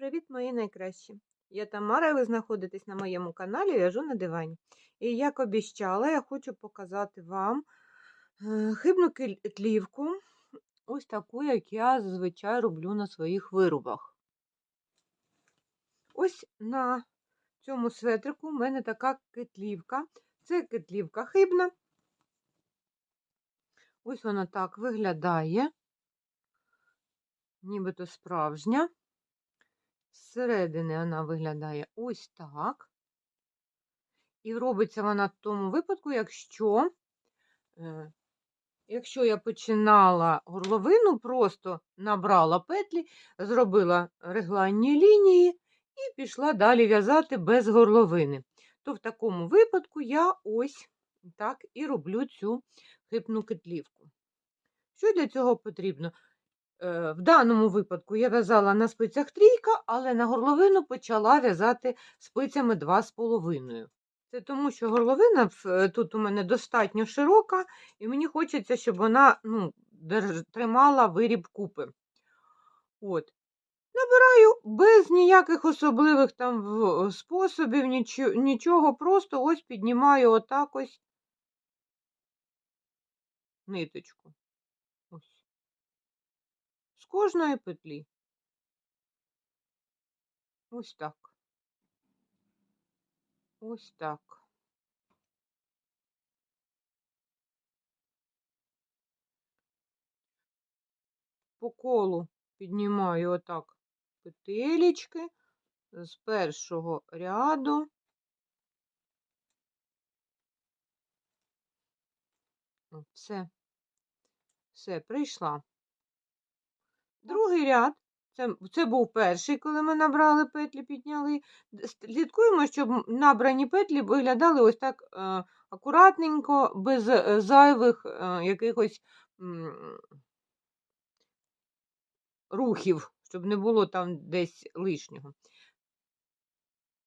Привіт, мої найкращі! Я Тамара, і ви знаходитесь на моєму каналі В'яжу на дивані. І як обіщала, я хочу показати вам е, хибну тлівку, ось таку, як я зазвичай роблю на своїх виробах. Ось на цьому светрику у мене така китлівка. Це китлівка хибна. Ось вона так виглядає, нібито справжня. Зсередини вона виглядає ось так. І робиться вона в тому випадку, якщо, е, якщо я починала горловину, просто набрала петлі, зробила регланні лінії і пішла далі в'язати без горловини. То в такому випадку я ось так і роблю цю хипну кетлівку. Що для цього потрібно? Е, В даному випадку я в'язала на спицях трійка, але на горловину почала в'язати спицями 2,5. Це тому, що горловина е, тут у мене достатньо широка, і мені хочеться, щоб вона ну, тримала виріб купи. От. Набираю без ніяких особливих там способів, нічого, нічого, просто ось піднімаю отак ось ниточку. Кожної петлі. Ось так. Ось так. По колу піднімаю отак петелечки з першого ряду. Все. Все, прийшла. Другий ряд. Це, це був перший, коли ми набрали петлі, підняли. Слідкуємо, щоб набрані петлі виглядали ось так е, акуратненько, без е, зайвих е, якихось м, рухів, щоб не було там десь лишнього.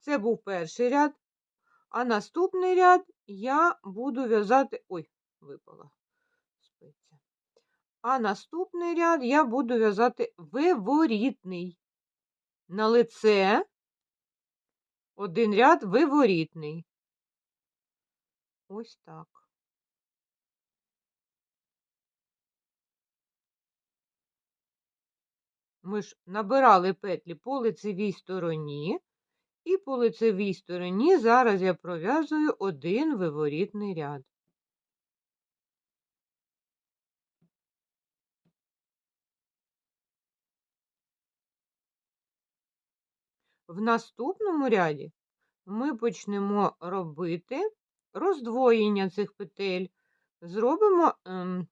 Це був перший ряд, а наступний ряд я буду в'язати. Ой, випала спиця. А наступний ряд я буду в'язати виворітний. На лице один ряд виворітний. Ось так. Ми ж набирали петлі по лицевій стороні, і по лицевій стороні зараз я пров'язую один виворітний ряд. В наступному ряді ми почнемо робити роздвоєння цих петель. Зробимо ем,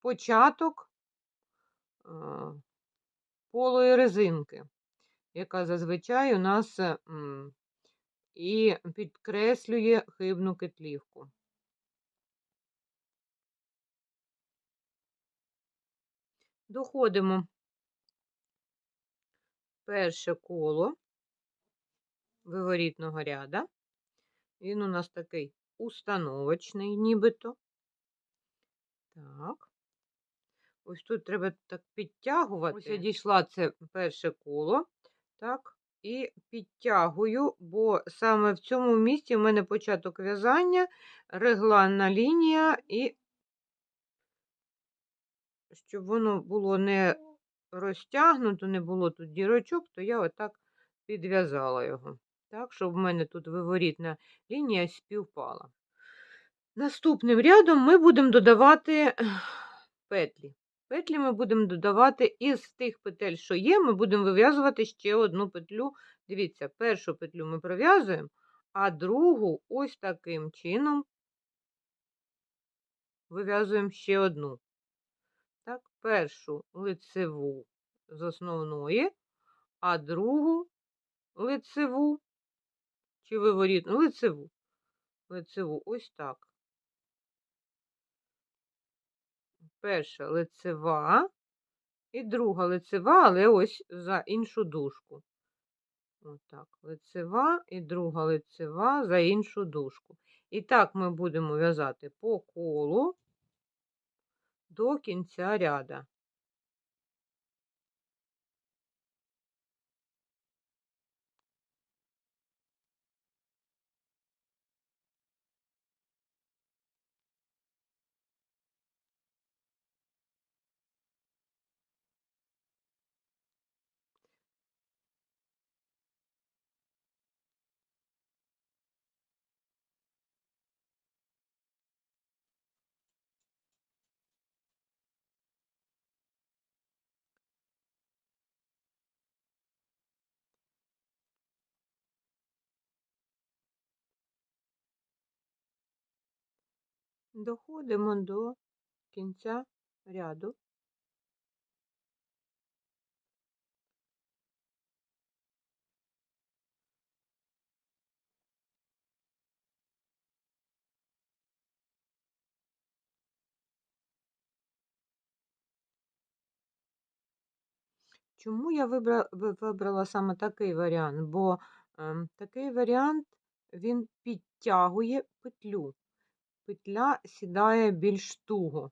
початок е, полої резинки, яка зазвичай у нас е, і підкреслює хибну кетлівку. Доходимо перше коло виворітного ряда. Він у нас такий установочний, нібито. Так. Ось тут треба так підтягувати. Ось я дійшла це перше коло. Так. І підтягую, бо саме в цьому місці в мене початок в'язання, регланна лінія, і щоб воно було не розтягнуто, не було тут дірочок, то я отак підв'язала його. Так, щоб в мене тут виворітна лінія співпала. Наступним рядом ми будемо додавати петлі. Петлі ми будемо додавати із тих петель, що є, ми будемо вив'язувати ще одну петлю. Дивіться, першу петлю ми пров'язуємо, а другу ось таким чином вив'язуємо ще одну. Першу лицеву з основної, а другу лицеву чи виворітну лицеву. Лицеву ось так. Перша лицева і друга лицева, але ось за іншу дужку. Отак, лицева і друга лицева за іншу дужку. І так ми будемо в'язати по колу до кінця ряда. Доходимо до кінця ряду. Чому я вибра... вибрала саме такий варіант? Бо ем, такий варіант він підтягує петлю. Петля сідає більш туго.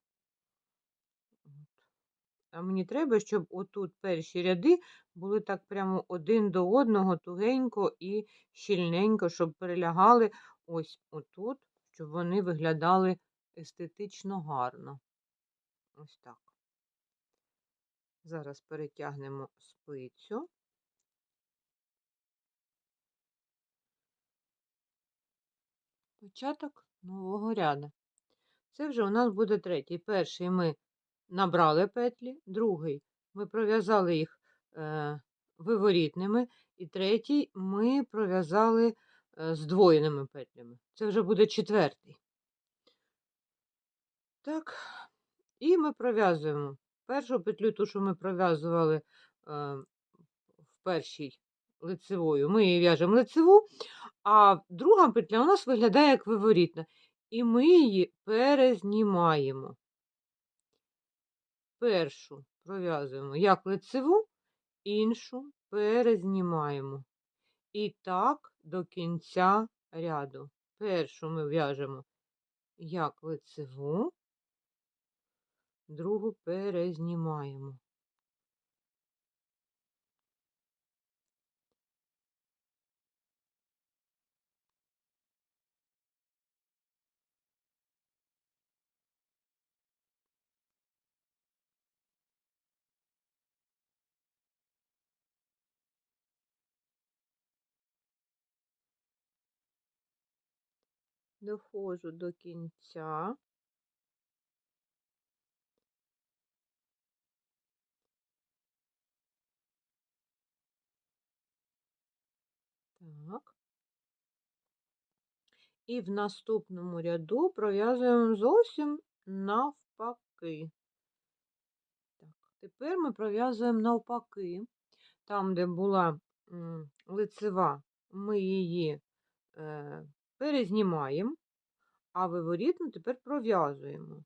А мені треба, щоб отут перші ряди були так прямо один до одного тугенько і щільненько, щоб перелягали ось отут, щоб вони виглядали естетично гарно. Ось так. Зараз перетягнемо спицю. Початок нового ряду. Це вже у нас буде третій. Перший ми набрали петлі, другий ми пров'язали їх е, виворітними, і третій ми пров'язали е, здвоєними петлями. Це вже буде четвертий. Так, і ми пров'язуємо першу петлю, ту, що ми пров'язували е, в першій лицевою, ми її в'яжемо лицеву, а друга петля у нас виглядає як виворітна. І ми її перезнімаємо. Першу пров'язуємо як лицеву, іншу перезнімаємо. І так до кінця ряду. Першу ми в'яжемо як лицеву, другу перезнімаємо. Доходжу до кінця. Так. І в наступному ряду пров'язуємо зовсім навпаки. Так, Тепер ми пров'язуємо навпаки. Там, де була лицева, ми її е, перезнімаємо, а виворітну тепер пров'язуємо.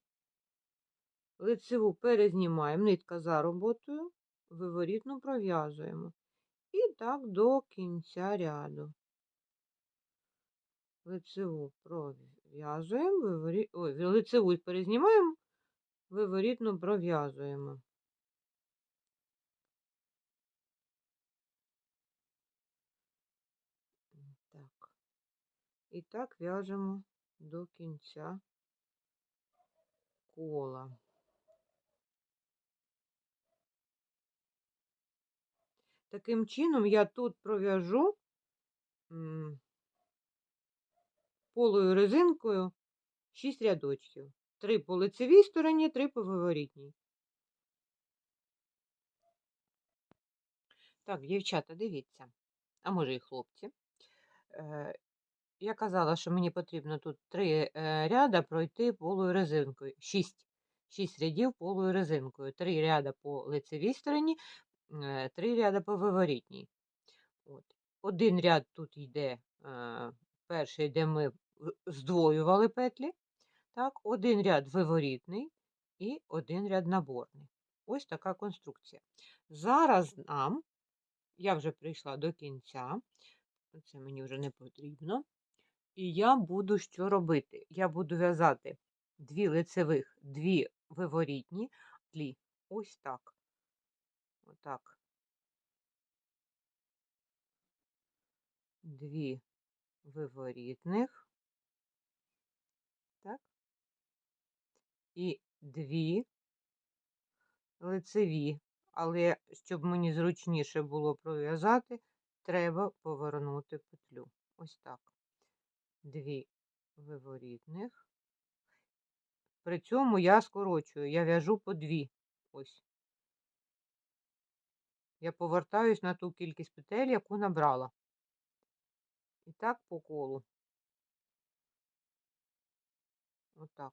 Лицеву перезнімаємо, нитка за роботою, виворітну пров'язуємо. І так до кінця ряду. Лицеву пров'язуємо, виворі... Лицеву перезнімаємо, виворітну пров'язуємо. І так в'яжемо до кінця кола. Таким чином я тут пров'яжу полою резинкою 6 рядочків. 3 по лицевій стороні, 3 по виворітній. Так, дівчата, дивіться, а може і хлопці. Я казала, що мені потрібно тут 3 е, ряда пройти полою резинкою. 6 6 рядів полою резинкою. 3 ряда по лицевій стороні, 3 е, ряда по виворітній. От. Один ряд тут йде, перший, де ми здвоювали петлі. Так, Один ряд виворітний і один ряд наборний. Ось така конструкція. Зараз нам, я вже прийшла до кінця, це мені вже не потрібно. І я буду що робити? Я буду в'язати дві лицевих, дві виворітні тлі. Ось так. Отак. Дві виворітних. Так? І дві лицеві. Але щоб мені зручніше було пров'язати, треба повернути петлю. Ось так дві виворітних. При цьому я скорочую, я в'яжу по дві. Ось. Я повертаюсь на ту кількість петель, яку набрала. І так по колу. Отак.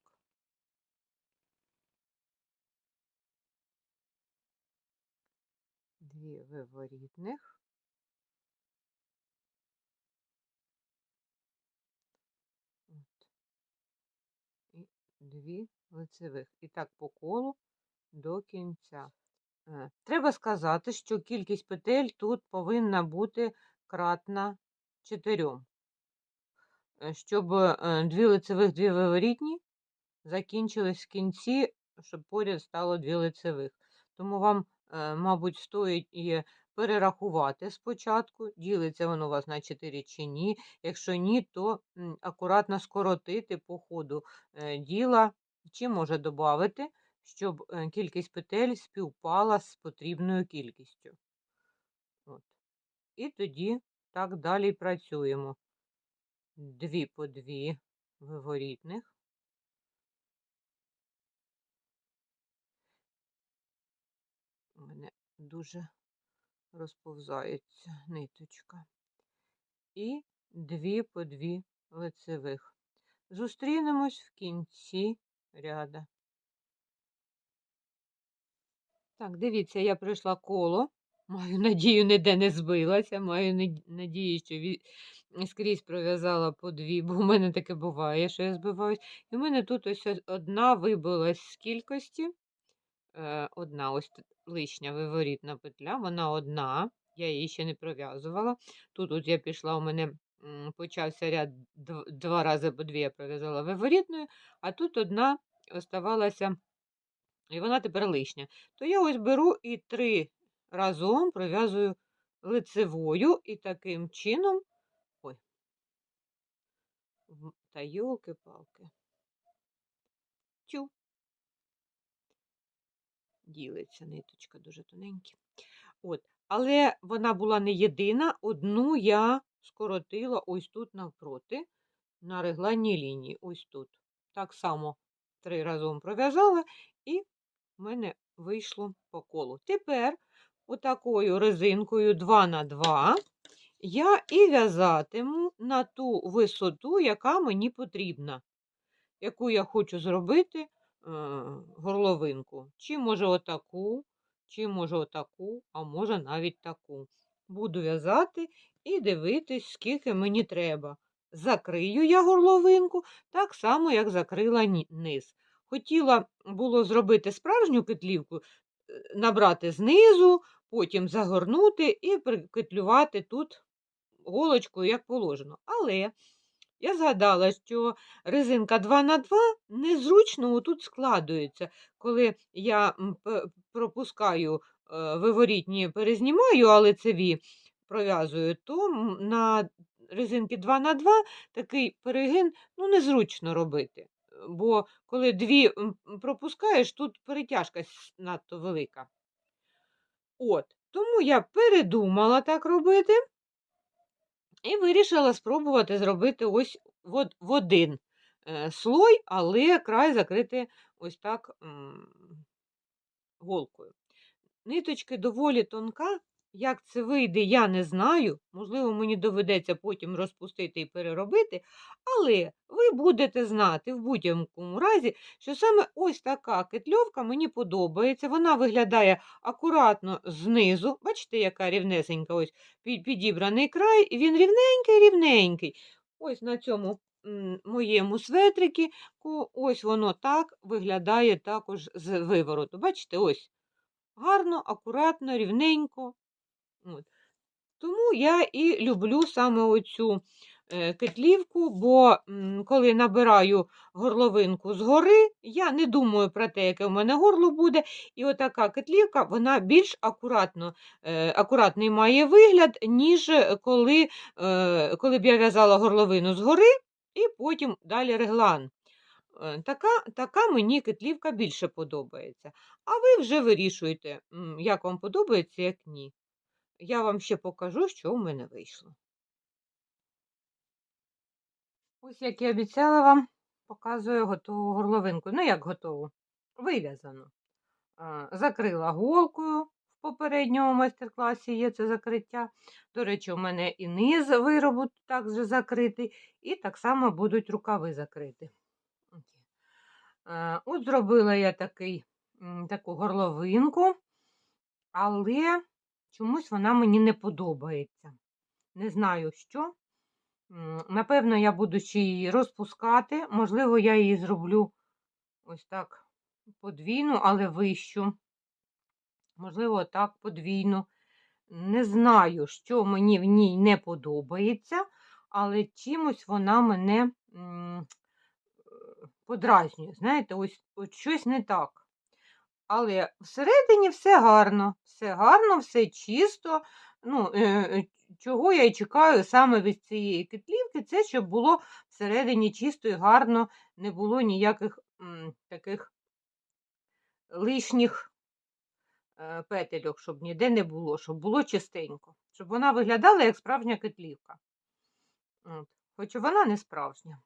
Дві виворітних. Дві лицевих. І так по колу до кінця. Е, треба сказати, що кількість петель тут повинна бути кратна 4, е, щоб е, дві лицевих, дві виворітні закінчились в кінці, щоб поряд стало дві лицевих. Тому вам, мабуть, стоїть перерахувати спочатку, ділиться воно у вас на 4 чи ні. Якщо ні, то акуратно скоротити по ходу е, діла, чи може додати, щоб е, кількість петель співпала з потрібною кількістю. От. І тоді так далі працюємо. Дві по дві виворітних. У мене дуже розповзається ниточка. І дві по дві лицевих. Зустрінемось в кінці ряда. Так, дивіться, я пройшла коло. Маю надію, ніде не збилася. Маю надію, що скрізь пров'язала по дві, бо в мене таке буває, що я збиваюсь. І в мене тут ось одна вибилась з кількості. Е, Одна ось лишня виворітна петля, вона одна. Я її ще не пров'язувала. Тут от я пішла, у мене почався ряд два рази по дві я пров'язала виворітною, а тут одна оставалася, і вона тепер лишня. То я ось беру і три разом пров'язую лицевою, і таким чином. Ой. Та йолки-палки. Тю. Ділиться ниточка дуже тоненькі. От. Але вона була не єдина, одну я скоротила ось тут навпроти, на регланній лінії. Ось тут. Так само три разом пров'язала, і в мене вийшло по колу. Тепер отакою резинкою 2 на 2 я і в'язатиму на ту висоту, яка мені потрібна, яку я хочу зробити горловинку. Чи може отаку, чи може отаку, а може навіть таку. Буду в'язати і дивитись, скільки мені треба. Закрию я горловинку так само, як закрила низ. Хотіла було зробити справжню петлівку, е, набрати знизу, потім загорнути і прикетлювати тут голочкою, як положено. Але я згадала, що резинка 2 на 2 незручно тут складується. Коли я пропускаю е, виворітні, перезнімаю, а лицеві пров'язую, то на резинки 2 на 2 такий перегин ну, незручно робити. Бо коли дві пропускаєш, тут перетяжка надто велика. От, тому я передумала так робити. І вирішила спробувати зробити ось в, один е, слой, але край закрити ось так голкою. Ниточки доволі тонка. Як це вийде, я не знаю. Можливо, мені доведеться потім розпустити і переробити, але ви будете знати в будь-якому разі, що саме ось така кетльовка мені подобається. Вона виглядає акуратно знизу. Бачите, яка рівнесенька ось підібраний край, і він рівненький-рівненький. Ось на цьому моєму светрику, ось воно так виглядає також з вивороту. Бачите, ось гарно, акуратно, рівненько. От. Тому я і люблю саме оцю е, кетлівку, бо коли набираю горловинку згори, я не думаю про те, яке в мене горло буде. І отака кетлівка, вона більш акуратно, е, акуратний має вигляд, ніж е, коли, коли б я в'язала горловину згори і потім далі реглан. Така, така мені кетлівка більше подобається. А ви вже вирішуєте, як вам подобається, як ні. Я вам ще покажу, що в мене вийшло. Ось, як і обіцяла вам, показую готову горловинку. Ну, як готову? Вив'язану. Закрила голкою. В попередньому майстер-класі є це закриття. До речі, у мене і низ виробу також закритий, і так само будуть рукави. Е, От зробила я такий, таку горловинку, але чомусь вона мені не подобається. Не знаю що. Напевно, я буду ще її розпускати. Можливо, я її зроблю ось так подвійну, але вищу. Можливо, так подвійну. Не знаю, що мені в ній не подобається, але чимось вона мене подразнює. Знаєте, ось, ось щось не так. Але всередині все гарно, все гарно, все чисто. Ну, е, чого я й чекаю саме від цієї кетлівки, це щоб було всередині чисто і гарно, не було ніяких м, таких лишніх е, петельок, щоб ніде не було, щоб було чистенько, щоб вона виглядала як справжня кетлівка. От. Хоча вона не справжня.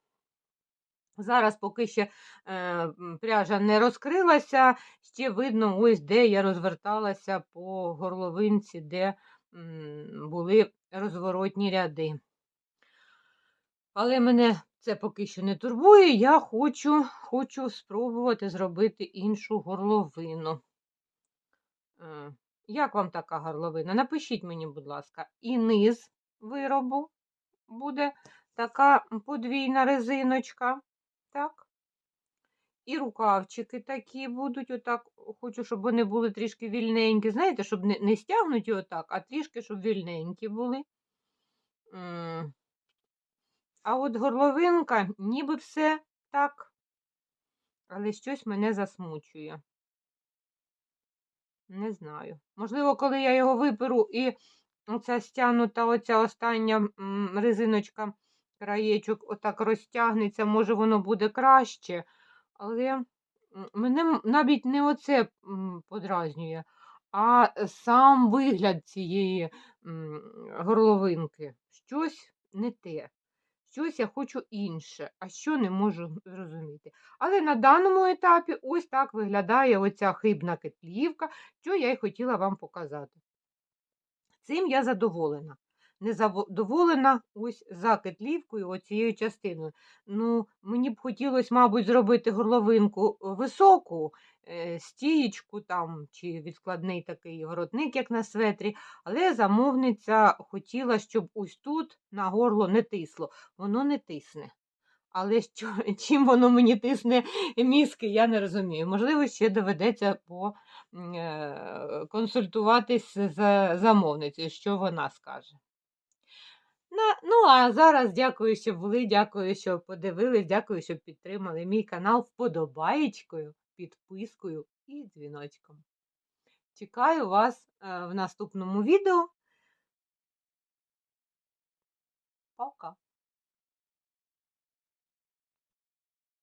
Зараз, поки ще е, пряжа не розкрилася, ще видно, ось де я розверталася по горловинці, де м, були розворотні ряди. Але мене це поки що не турбує. Я хочу, хочу спробувати зробити іншу горловину. Е, Як вам така горловина? Напишіть мені, будь ласка, і низ виробу буде така подвійна резиночка. Так. І рукавчики такі будуть. Отак. Хочу, щоб вони були трішки вільненькі. Знаєте, щоб не, не стягнуті отак, а трішки, щоб вільненькі були. А от горловинка, ніби все так, але щось мене засмучує. Не знаю. Можливо, коли я його виперу і оця стягнута, оця остання резиночка, краєчок, отак розтягнеться, може воно буде краще. Але мене навіть не оце подразнює, а сам вигляд цієї горловинки. Щось не те. Щось я хочу інше, а що не можу зрозуміти. Але на даному етапі ось так виглядає оця хибна кетлівка, що я й хотіла вам показати. Цим я задоволена. Не задоволена ось за кетлівкою, оцією частиною. Ну, мені б хотілося, мабуть, зробити горловинку високу, е, стієчку там, чи відкладний такий воротник, як на светрі, але замовниця хотіла, щоб ось тут на горло не тисло. Воно не тисне. Але що, чим воно мені тисне мізки, я не розумію. Можливо, ще доведеться консультуватись з замовницею, що вона скаже. Ну, а зараз дякую, що були, дякую, що подивились, дякую, що підтримали мій канал вподобаєчкою, підпискою і дзвіночком. Чекаю вас е, в наступному відео. Пока!